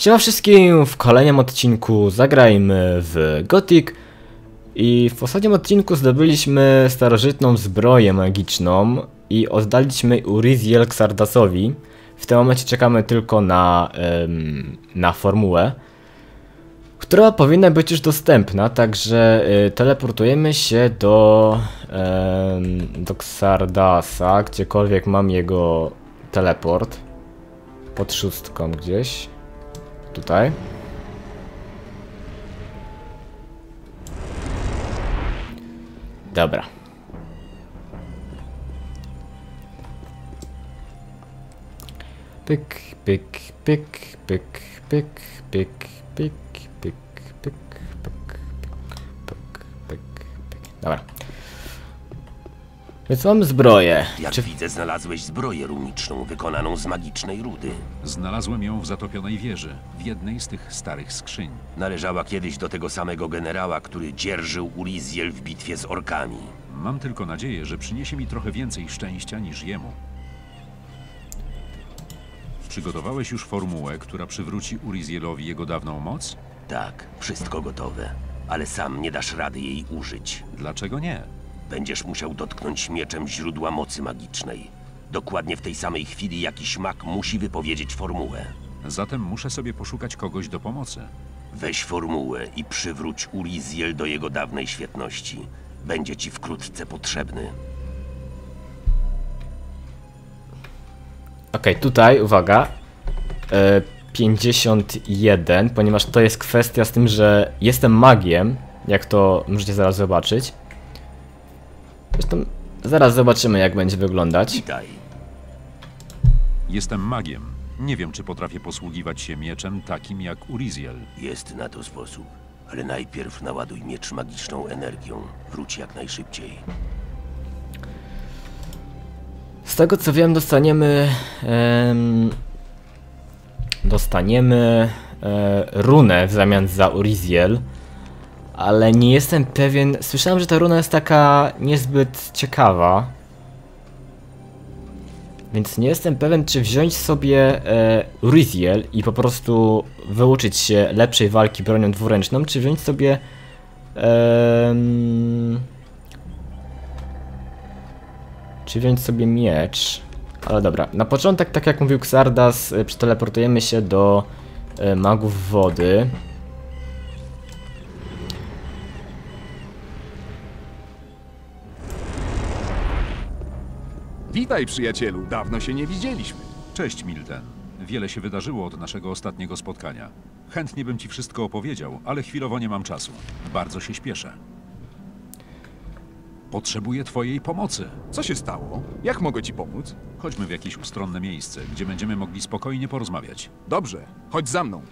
Siema wszystkim, w kolejnym odcinku zagrajmy w Gothic i w ostatnim odcinku zdobyliśmy starożytną zbroję magiczną i oddaliśmy Uriziel Xardasowi. W tym momencie czekamy tylko na, em, na formułę, która powinna być już dostępna, także y, teleportujemy się do, em, do Xardasa, gdziekolwiek mam jego teleport. Pod szóstką gdzieś. Tutaj. Dobra. Pyk, pyk, pyk, pyk, pyk, pyk, pyk, pyk, pyk, pyk, pyk, pyk, pyk, pyk. Dobra. Więc mam zbroję. Jak Czy widzę, znalazłeś zbroję runiczną wykonaną z magicznej rudy. Znalazłem ją w zatopionej wieży, w jednej z tych starych skrzyń. Należała kiedyś do tego samego generała, który dzierżył Uriziel w bitwie z orkami. Mam tylko nadzieję, że przyniesie mi trochę więcej szczęścia niż jemu. Przygotowałeś już formułę, która przywróci Urizielowi jego dawną moc? Tak, wszystko gotowe, ale sam nie dasz rady jej użyć. Dlaczego nie? Będziesz musiał dotknąć mieczem źródła mocy magicznej. Dokładnie w tej samej chwili jakiś mag musi wypowiedzieć formułę. Zatem muszę sobie poszukać kogoś do pomocy. Weź formułę i przywróć Uriziel do jego dawnej świetności. Będzie ci wkrótce potrzebny. Okej, tutaj, uwaga. E, 51, ponieważ to jest kwestia z tym, że jestem magiem, jak to możecie zaraz zobaczyć. Zresztą zaraz zobaczymy, jak będzie wyglądać. Witaj. Jestem magiem. Nie wiem, czy potrafię posługiwać się mieczem takim jak Uriziel. Jest na to sposób. Ale najpierw naładuj miecz magiczną energią. Wróć jak najszybciej. Z tego co wiem, dostaniemy. em, dostaniemy e, runę w zamian za Uriziel. Ale nie jestem pewien. Słyszałem, że ta runa jest taka niezbyt ciekawa. Więc nie jestem pewien, czy wziąć sobie e, Uriziel i po prostu wyuczyć się lepszej walki bronią dwuręczną, czy wziąć sobie. em, czy wziąć sobie miecz? Ale dobra, na początek, tak jak mówił Xardas, y, przeteleportujemy się do y, magów wody. Witaj, przyjacielu. Dawno się nie widzieliśmy. Cześć, Milten. Wiele się wydarzyło od naszego ostatniego spotkania. Chętnie bym ci wszystko opowiedział, ale chwilowo nie mam czasu. Bardzo się śpieszę. Potrzebuję twojej pomocy. Co się stało? Jak mogę ci pomóc? Chodźmy w jakieś ustronne miejsce, gdzie będziemy mogli spokojnie porozmawiać. Dobrze, chodź za mną.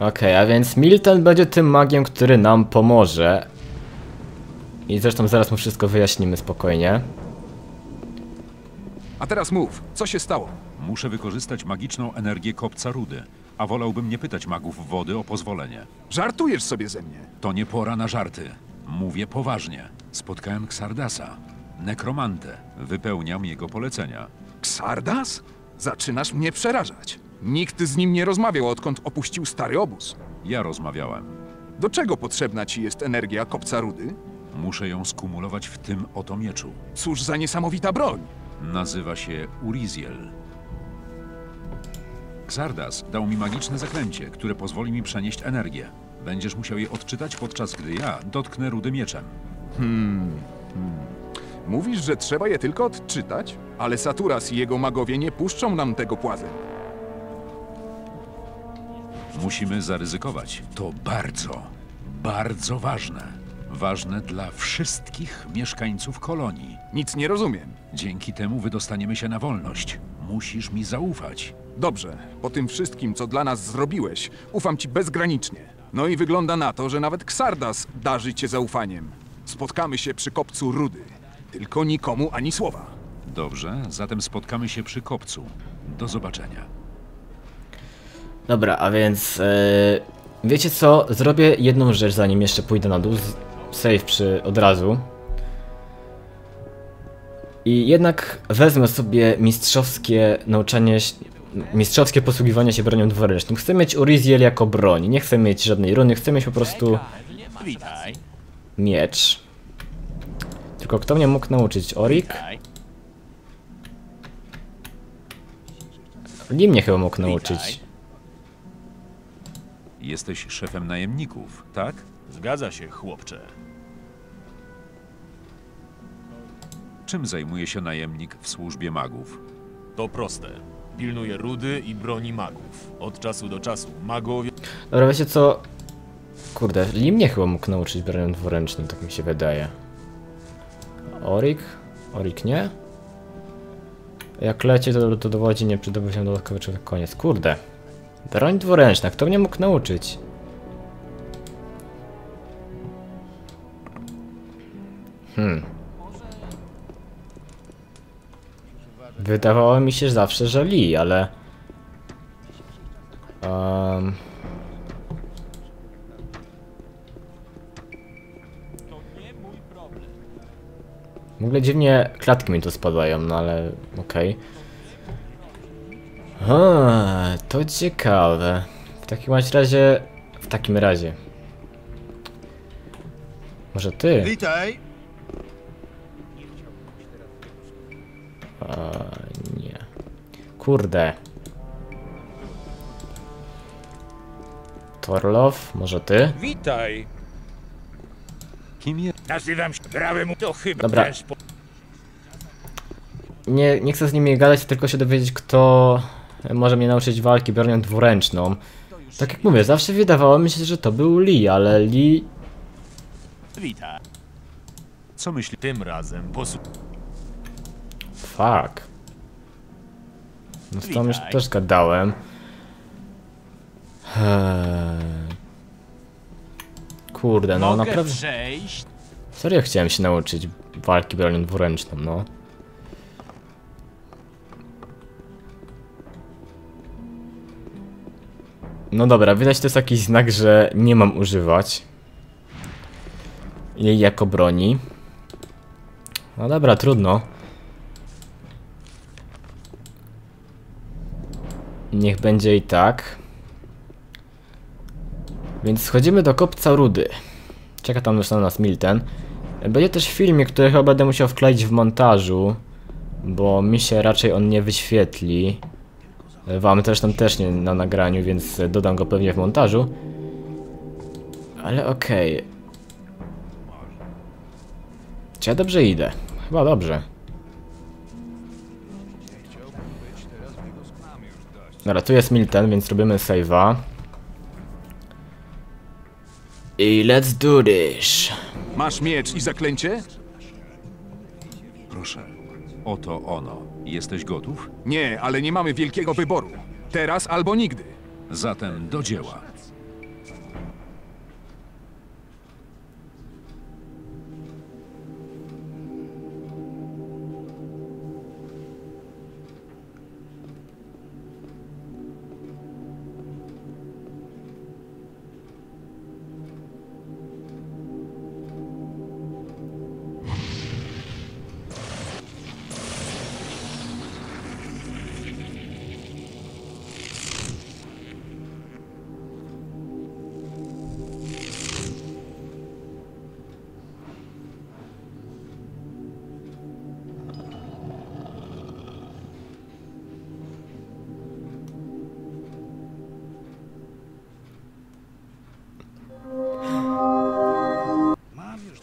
Okej, a więc Milton będzie tym magiem, który nam pomoże. I zresztą zaraz mu wszystko wyjaśnimy spokojnie. A teraz mów, co się stało? Muszę wykorzystać magiczną energię kopca rudy, a wolałbym nie pytać magów wody o pozwolenie. Żartujesz sobie ze mnie. To nie pora na żarty. Mówię poważnie. Spotkałem Xardasa, nekromantę. Wypełniam jego polecenia. Ksardas? Zaczynasz mnie przerażać. Nikt z nim nie rozmawiał, odkąd opuścił stary obóz. Ja rozmawiałem. Do czego potrzebna ci jest energia kopca rudy? Muszę ją skumulować w tym oto mieczu. Cóż za niesamowita broń. Nazywa się Uriziel. Xardas dał mi magiczne zaklęcie, które pozwoli mi przenieść energię. Będziesz musiał je odczytać, podczas gdy ja dotknę rudy mieczem. Mówisz, że trzeba je tylko odczytać? Ale Saturas i jego magowie nie puszczą nam tego płazem. Musimy zaryzykować. To bardzo, bardzo ważne. Ważne dla wszystkich mieszkańców kolonii. Nic nie rozumiem. Dzięki temu wydostaniemy się na wolność. Musisz mi zaufać. Dobrze, po tym wszystkim, co dla nas zrobiłeś, ufam ci bezgranicznie. No i wygląda na to, że nawet Ksardas darzy cię zaufaniem. Spotkamy się przy kopcu Rudy. Tylko nikomu ani słowa. Dobrze, zatem spotkamy się przy kopcu. Do zobaczenia. Dobra, a więc e, wiecie co? Zrobię jedną rzecz zanim jeszcze pójdę na dół. Save przy od razu. I jednak wezmę sobie mistrzowskie nauczanie mistrzowskie posługiwanie się bronią dwuręczną. Chcę mieć Uriziel jako broń, nie chcę mieć żadnej runy, chcę mieć po prostu miecz. Tylko kto mnie mógł nauczyć? Orik? Lee mnie chyba mógł nauczyć. Jesteś szefem najemników, tak? Zgadza się, chłopcze. Czym zajmuje się najemnik w służbie magów? To proste. Pilnuje rudy i broni magów. Od czasu do czasu magowie Dobra, wiecie co? Kurde, Lee mnie chyba mógł nauczyć bronią dwuręczną, tak mi się wydaje. Orik? Orik nie? Jak leci, to, to dowodzi nie przydałby się dodatkowy czy koniec. Kurde. Broń dwuręczna, kto mnie mógł nauczyć? Hmm. Wydawało mi się zawsze, że Lee, ale... Um... W ogóle dziwnie klatki mi tu spadają, no ale okej. Okay. To ciekawe. W takim razie... W takim razie. Może ty? Witaj! Kurde. Torlow, może ty? Witaj! Kim jest? Nazywam się Grałem to chyba Dobra. Nie, nie chcę z nimi gadać, tylko się dowiedzieć, kto może mnie nauczyć walki bronią dwuręczną. Tak jak mówię, zawsze wydawało mi się, że to był Lee, ale Lee... Witaj. Co myśli? Tym razem posłuch... Fuck. No z tą już też gadałem. Eee. Kurde, no Mogę naprawdę... przejść? Serio chciałem się nauczyć walki bronią dwuręczną, no. No dobra, widać to jest jakiś znak, że nie mam używać jej jako broni. No dobra, trudno. Niech będzie i tak. Więc schodzimy do kopca rudy. Czeka tam już na nas Milten. Będzie też filmik, który chyba będę musiał wkleić w montażu, bo mi się raczej on nie wyświetli. Wam zresztą też nie na nagraniu, więc dodam go pewnie w montażu. Ale okej. Czy ja dobrze idę? Chyba dobrze. Dobra, tu jest Milton, więc robimy save'a. I let's do this. Masz miecz i zaklęcie? Proszę. Oto ono. Jesteś gotów? Nie, ale nie mamy wielkiego wyboru. Teraz albo nigdy. Zatem do dzieła.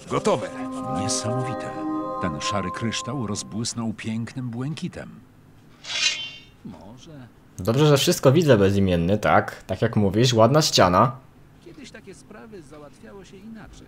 Gotowe. Niesamowite. Ten szary kryształ rozbłysnął pięknym błękitem. Dobrze, że wszystko widzę bezimienny, tak? Tak jak mówisz, ładna ściana. Kiedyś takie sprawy załatwiało się inaczej.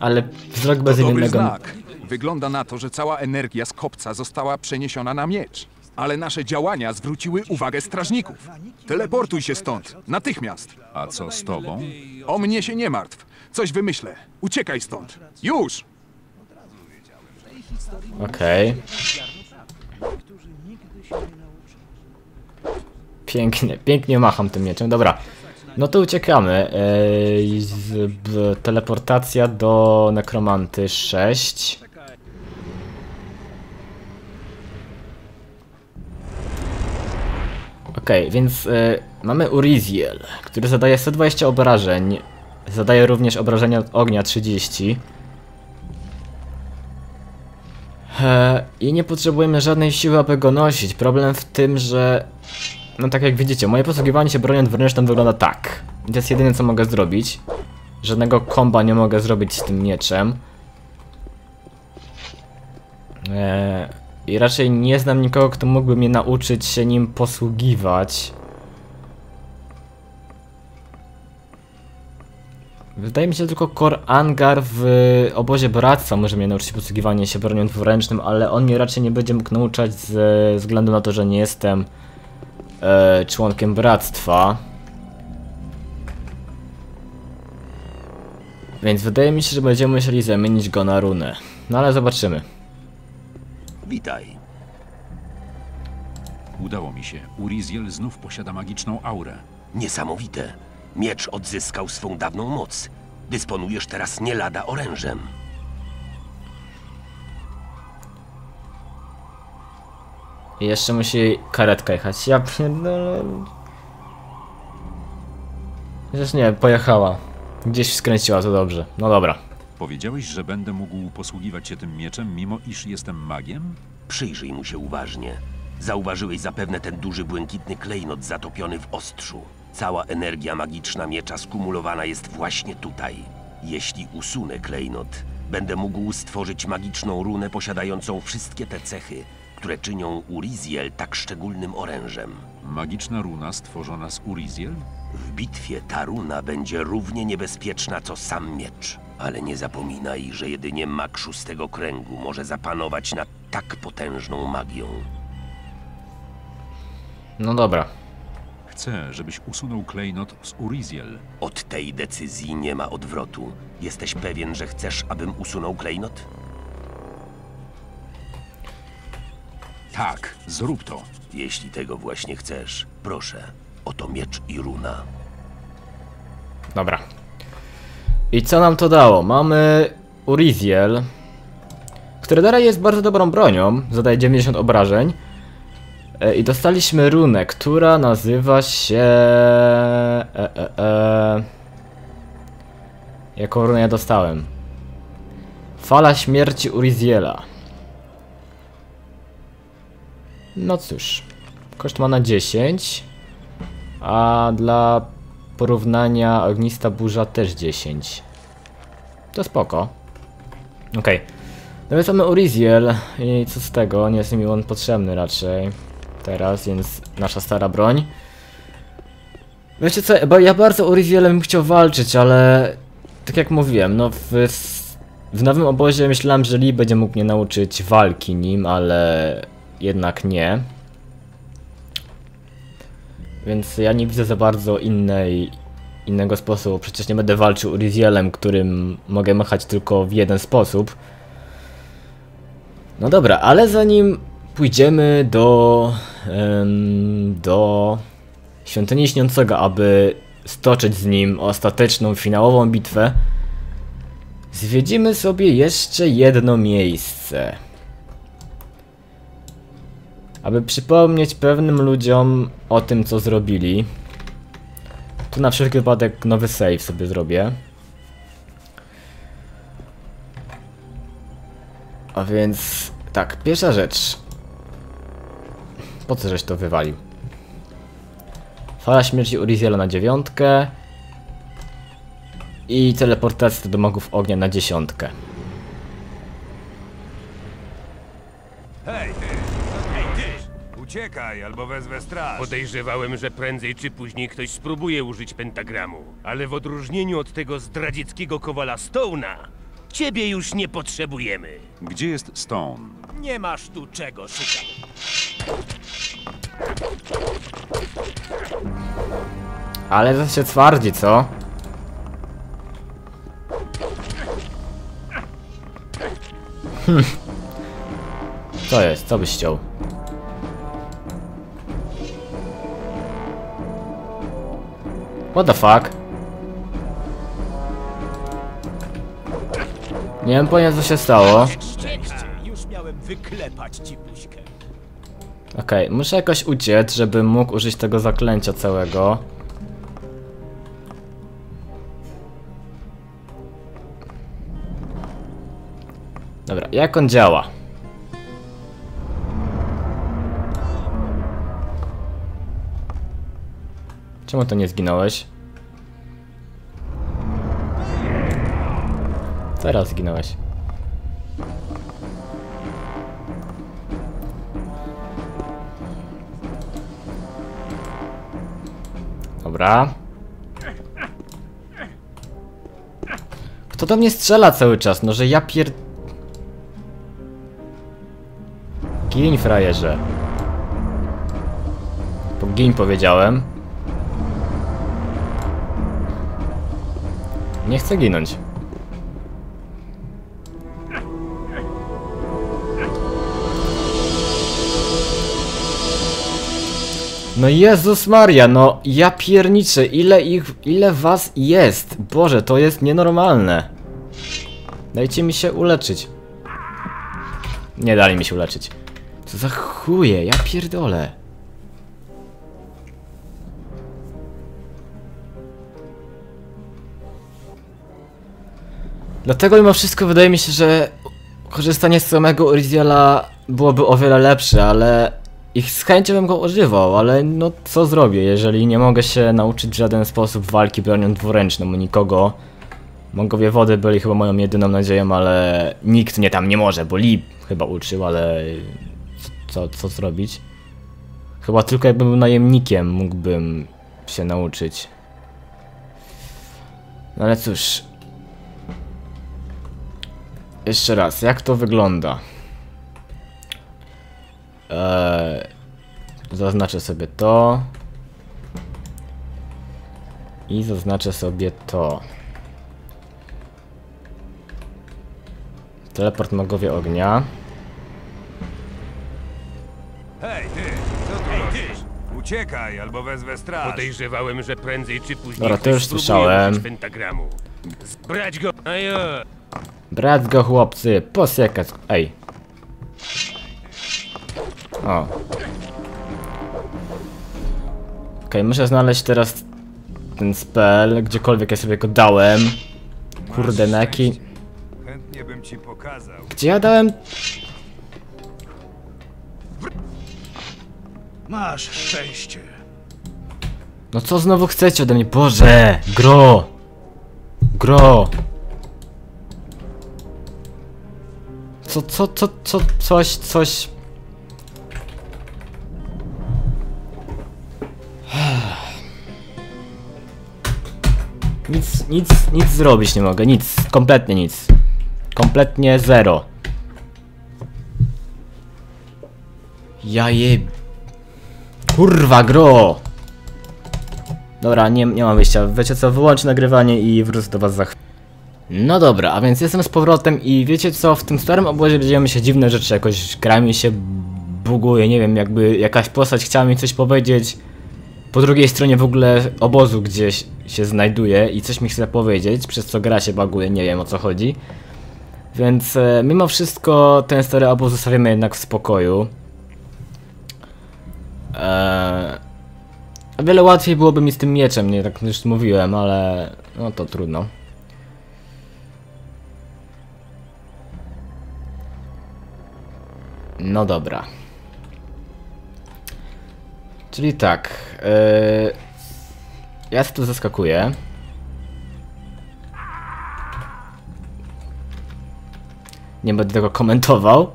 Ale wzrok To dobry bezimiennego... znak. Wygląda na to, że cała energia z kopca została przeniesiona na miecz. Ale nasze działania zwróciły uwagę strażników. Teleportuj się stąd. Natychmiast. A co z tobą? O mnie się nie martw. Coś wymyślę. Uciekaj stąd. Już! Okej. Pięknie, pięknie macham tym mieczem. Dobra. No to uciekamy. Ej, z, b, teleportacja do nekromanty 6. Okej, więc y, mamy Uriziel, który zadaje 120 obrażeń. Zadaje również obrażenia od ognia 30. E, I nie potrzebujemy żadnej siły, aby go nosić. Problem w tym, że... No tak jak widzicie, moje posługiwanie się bronią dwuręczną wygląda tak. To jest jedyne co mogę zrobić. Żadnego komba nie mogę zrobić z tym mieczem. Eee, I raczej nie znam nikogo, kto mógłby mnie nauczyć się nim posługiwać. Wydaje mi się, że tylko Kor Angar w obozie bractwa może mnie nauczyć posługiwania się bronią dwuręcznym, ale on mnie raczej nie będzie mógł nauczać ze względu na to, że nie jestem e, członkiem bractwa. Więc wydaje mi się, że będziemy musieli zamienić go na runę. No ale zobaczymy. Witaj. Udało mi się. Uriziel znów posiada magiczną aurę. Niesamowite. Miecz odzyskał swą dawną moc. Dysponujesz teraz nie lada orężem. I jeszcze musi karetka jechać. Ja pierdolę. Chociaż nie, pojechała. Gdzieś skręciła, to dobrze. No dobra. Powiedziałeś, że będę mógł posługiwać się tym mieczem, mimo iż jestem magiem? Przyjrzyj mu się uważnie. Zauważyłeś zapewne ten duży błękitny klejnot zatopiony w ostrzu. Cała energia magiczna miecza skumulowana jest właśnie tutaj. Jeśli usunę klejnot, będę mógł stworzyć magiczną runę posiadającą wszystkie te cechy, które czynią Uriziel tak szczególnym orężem. Magiczna runa stworzona z Uriziel? W bitwie ta runa będzie równie niebezpieczna co sam miecz. Ale nie zapominaj, że jedynie mag szóstego kręgu może zapanować nad tak potężną magią. No dobra. Chcę, żebyś usunął klejnot z Uriziel. Od tej decyzji nie ma odwrotu. Jesteś pewien, że chcesz, abym usunął klejnot? Tak, zrób to. Jeśli tego właśnie chcesz, proszę, oto miecz i runa. Dobra. I co nam to dało? Mamy Uriziel, który dalej jest bardzo dobrą bronią, zadaje 90 obrażeń. E, I dostaliśmy runę, która nazywa się... E, e, e... Jaką runę ja dostałem? Fala śmierci Uriziela. No cóż, koszt ma na 10, a dla porównania ognista burza też 10. To spoko. Okej. No więc mamy Uriziel i co z tego, nie jest mi on potrzebny raczej. Teraz, więc nasza stara broń. Wiecie co, bo ja bardzo Urizielem chciał walczyć, ale tak jak mówiłem, no w, w nowym obozie myślałem, że Lee będzie mógł mnie nauczyć walki nim, ale jednak nie. Więc ja nie widzę za bardzo innej, innego sposobu. Przecież nie będę walczył Urizielem, którym mogę machać tylko w jeden sposób. No dobra, ale zanim pójdziemy do... em, do... Świątyni Śniącego, aby stoczyć z nim ostateczną, finałową bitwę, zwiedzimy sobie jeszcze jedno miejsce. Aby przypomnieć pewnym ludziom o tym, co zrobili. Tu na wszelki wypadek nowy save sobie zrobię. A więc tak, pierwsza rzecz. Po co żeś to wywalił? Fala śmierci Uriziela na dziewiątkę. I teleportacja do magów ognia na dziesiątkę. Hej, ty! Hej, ty! Uciekaj, albo wezwę straż. Podejrzewałem, że prędzej czy później ktoś spróbuje użyć pentagramu. Ale w odróżnieniu od tego zdradzieckiego kowala Stone'a, ciebie już nie potrzebujemy. Gdzie jest Stone? Nie masz tu czego szukać. Ale to się twardzi, co? Hm. Co jest? Co byś chciał? What the fuck? Nie wiem pojęcia co się stało. Okej, muszę jakoś uciec, żebym mógł użyć tego zaklęcia całego. Dobra, jak on działa? Czemu to nie zginąłeś? Teraz zginąłeś. Dobra. Kto do mnie strzela cały czas? No, że ja pier... Gin, frajerze. Pogin powiedziałem. Nie chcę ginąć. No Jezus Maria, no ja pierniczę, ile ich, ile was jest? Boże, to jest nienormalne. Dajcie mi się uleczyć. Nie dali mi się uleczyć. Co za chuje, ja pierdolę. Dlatego mimo wszystko wydaje mi się, że korzystanie z samego Uriziela byłoby o wiele lepsze, ale ich z chęcią bym go używał, ale no co zrobię, jeżeli nie mogę się nauczyć w żaden sposób walki bronią dwuręczną u nikogo. Mongowie wody byli chyba moją jedyną nadzieją, ale nikt mnie tam nie może, bo Lee chyba uczył, ale co, co zrobić? Chyba tylko jakbym był najemnikiem mógłbym się nauczyć. No ale cóż. Jeszcze raz, jak to wygląda? Eee, zaznaczę sobie to. I zaznaczę sobie to. Teleport magowie ognia. Hej, ty! Co tu robisz? Uciekaj, albo wezwę straż. Podejrzewałem, że prędzej czy później Dobra, to już słyszałem. pentagramu. Zbrać go! Ajo! Brać go chłopcy, posiekać. Ej. O. Okej, muszę znaleźć teraz ten spell, gdziekolwiek ja sobie go dałem. Kurde, na jaki... Chętnie bym ci pokazał. Gdzie ja dałem... Masz szczęście. No co znowu chcecie ode mnie? Boże! Gro! Gro! Co, co, co, co, coś, coś... Nic, nic, nic zrobić nie mogę, nic, kompletnie nic. Kompletnie zero. Ja je... Kurwa, gro! Dobra, nie, nie mam wyjścia. Wiecie co, wyłączę nagrywanie i wrócę do was za chwilę. No dobra, a więc jestem z powrotem i wiecie co, w tym starym obozie dzieją się dziwne rzeczy, jakoś gra mi się buguje, nie wiem, jakby jakaś postać chciała mi coś powiedzieć. Po drugiej stronie w ogóle obozu gdzieś się znajduje i coś mi chce powiedzieć, przez co gra się baguje, nie wiem o co chodzi. Więc e, mimo wszystko ten stary obóz zostawimy jednak w spokoju. Eee, o wiele łatwiej byłoby mi z tym mieczem, nie tak już mówiłem, ale no to trudno. No dobra. Czyli tak. Yy, ja tu zaskakuję. Nie będę tego komentował.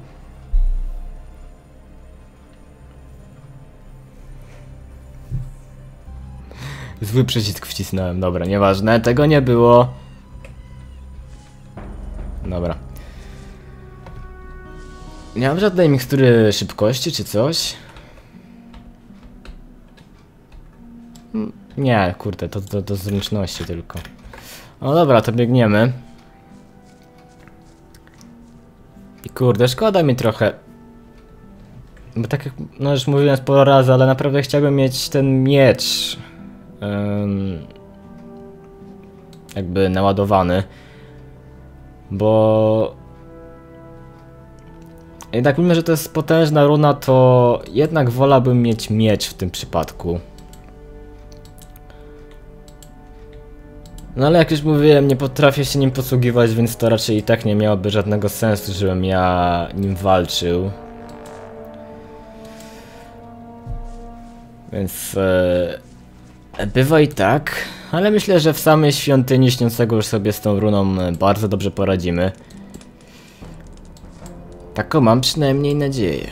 Zły przycisk wcisnąłem, dobra, nieważne, tego nie było. Nie mam żadnej mikstury szybkości czy coś. Mm, Nie, kurde, to do, do zręczności tylko. No dobra, to biegniemy. I kurde, szkoda mi trochę. Bo tak jak, no już mówiłem sporo razy, ale naprawdę chciałbym mieć ten miecz. em, jakby naładowany. Bo Jednak mimo, że to jest potężna runa, to jednak wolałbym mieć miecz w tym przypadku. No ale jak już mówiłem, nie potrafię się nim posługiwać, więc to raczej i tak nie miałoby żadnego sensu, żebym ja nim walczył. Więc e, bywa i tak, ale myślę, że w samej świątyni śniącego już sobie z tą runą e, bardzo dobrze poradzimy. Taką mam przynajmniej nadzieję.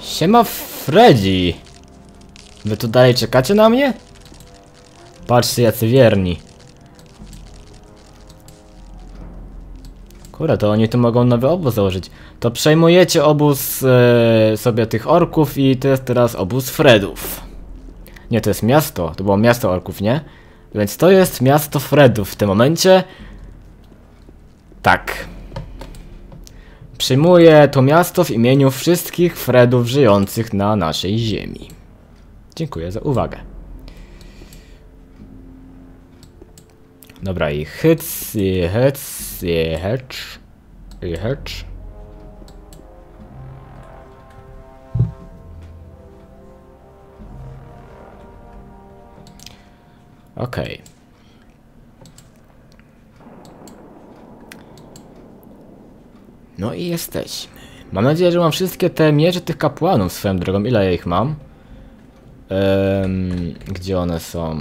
Siema Freddy! Wy tu dalej czekacie na mnie? Patrzcie jacy wierni. Kurde, to oni tu mogą nowy obóz założyć. To przejmujecie obóz e, sobie tych orków i to jest teraz obóz Fredów. Nie, to jest miasto. To było miasto orków, nie? Więc to jest miasto Fredów w tym momencie. Tak. Przyjmuję to miasto w imieniu wszystkich Fredów żyjących na naszej ziemi. Dziękuję za uwagę. Dobra, i hyc, i hyc, i i. Okej. No i jesteśmy. Mam nadzieję, że mam wszystkie te mierze tych kapłanów swoją drogą. Ile ja ich mam? Gdzie one są?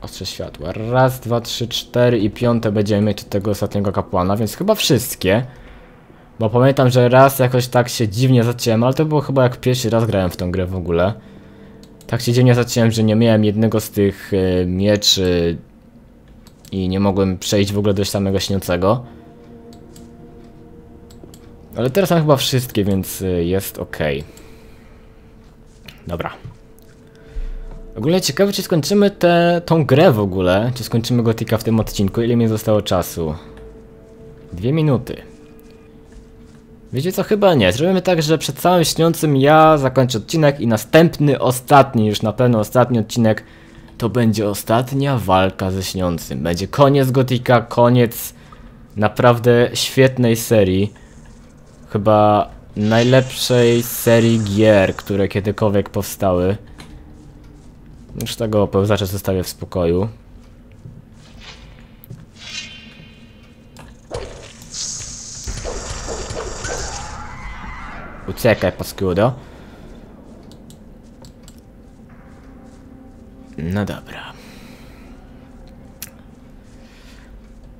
Ostrze światła. Raz, dwa, trzy, cztery i piąte będziemy mieć od tego ostatniego kapłana, więc chyba wszystkie. Bo pamiętam, że raz jakoś tak się dziwnie zaciąłem, ale to było chyba jak pierwszy raz grałem w tą grę w ogóle. Tak się dziwnie zaciąłem, że nie miałem jednego z tych e, mieczy i nie mogłem przejść w ogóle do samego śniącego. Ale teraz mam chyba wszystkie, więc e, jest ok. Dobra. Ogólnie ciekawe, czy skończymy tę grę w ogóle. Czy skończymy Gotika w tym odcinku? Ile mi zostało czasu? Dwie minuty. Wiecie co? Chyba nie. Zrobimy tak, że przed całym śniącym ja zakończę odcinek i następny, ostatni, już na pewno ostatni odcinek to będzie ostatnia walka ze śniącym. Będzie koniec Gotika, koniec naprawdę świetnej serii. Chyba najlepszej serii gier, które kiedykolwiek powstały. Już tego pełzacza zostawię w spokoju. Uciekaj, paskudo. No dobra.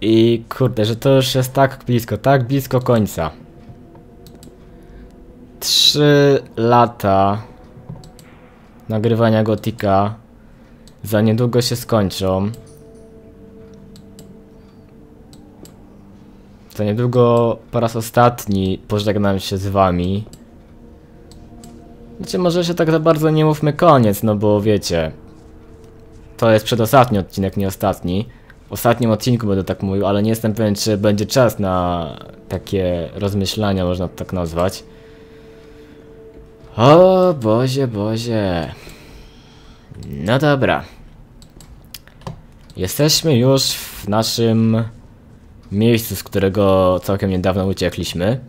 I kurde, że to już jest tak blisko, tak blisko końca. Trzy lata nagrywania Gotika za niedługo się skończą. Za niedługo po raz ostatni pożegnam się z wami. Znaczy może się tak za bardzo nie mówmy koniec, no bo wiecie. To jest przedostatni odcinek, nie ostatni. W ostatnim odcinku będę tak mówił, ale nie jestem pewien, czy będzie czas na takie rozmyślania, można to tak nazwać. O Bozie, Bozie. No dobra. Jesteśmy już w naszym miejscu, z którego całkiem niedawno uciekliśmy.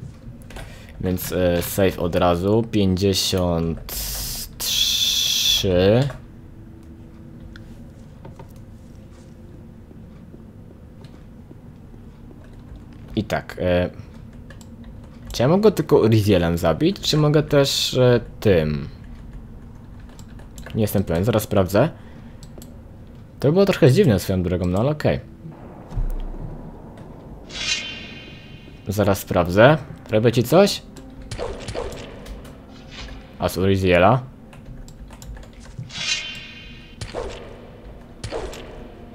Więc e, save od razu. 53. I tak. E, czy ja mogę tylko Rizielem zabić, czy mogę też e, tym? Nie jestem pewien, zaraz sprawdzę. To było trochę dziwne swoją drogą, no ale okej. Zaraz sprawdzę. Robię ci coś? A z Uriziela?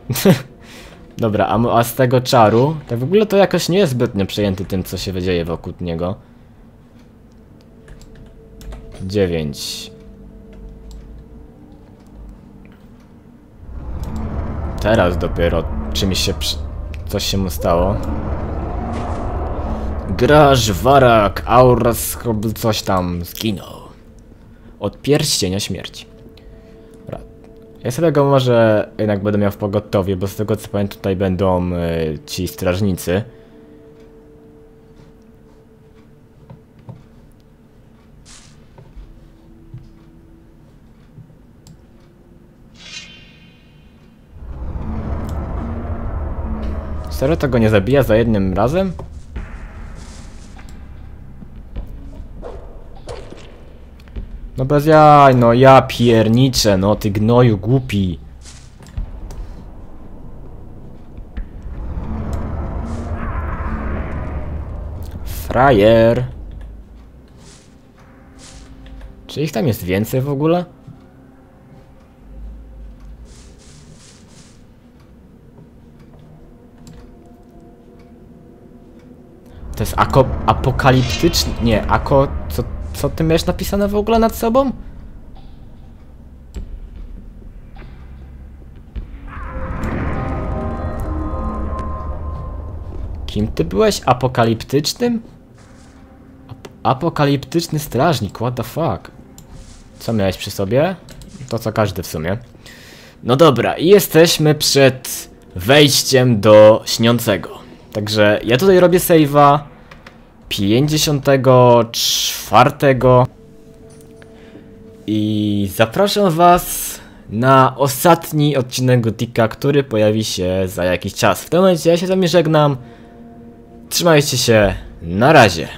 Dobra, a, a z tego czaru, tak w ogóle to jakoś nie jest zbytnio przejęty tym, co się dzieje wokół niego. 9. Teraz dopiero czymś się coś się mu stało. Graż, Warak, Auras, coś tam zginął. Od pierścienia śmierci. Ja sobie go może jednak będę miał w pogotowie, bo z tego co pamiętam tutaj będą y, ci strażnicy. Serio to go nie zabija za jednym razem? No bez jaj, no ja pierniczę, no ty gnoju głupi. Frajer. Czy ich tam jest więcej w ogóle? To jest ako apokaliptyczny. Nie, ako. Co, co ty miałeś napisane w ogóle nad sobą? Kim ty byłeś? Apokaliptycznym? Ap apokaliptyczny strażnik, what the fuck? Co miałeś przy sobie? To co każdy w sumie. No dobra, i jesteśmy przed wejściem do śniącego. Także ja tutaj robię save'a 54 i zapraszam was na ostatni odcinek Gotika, który pojawi się za jakiś czas. W tym momencie ja się z wami żegnam. Trzymajcie się, na razie.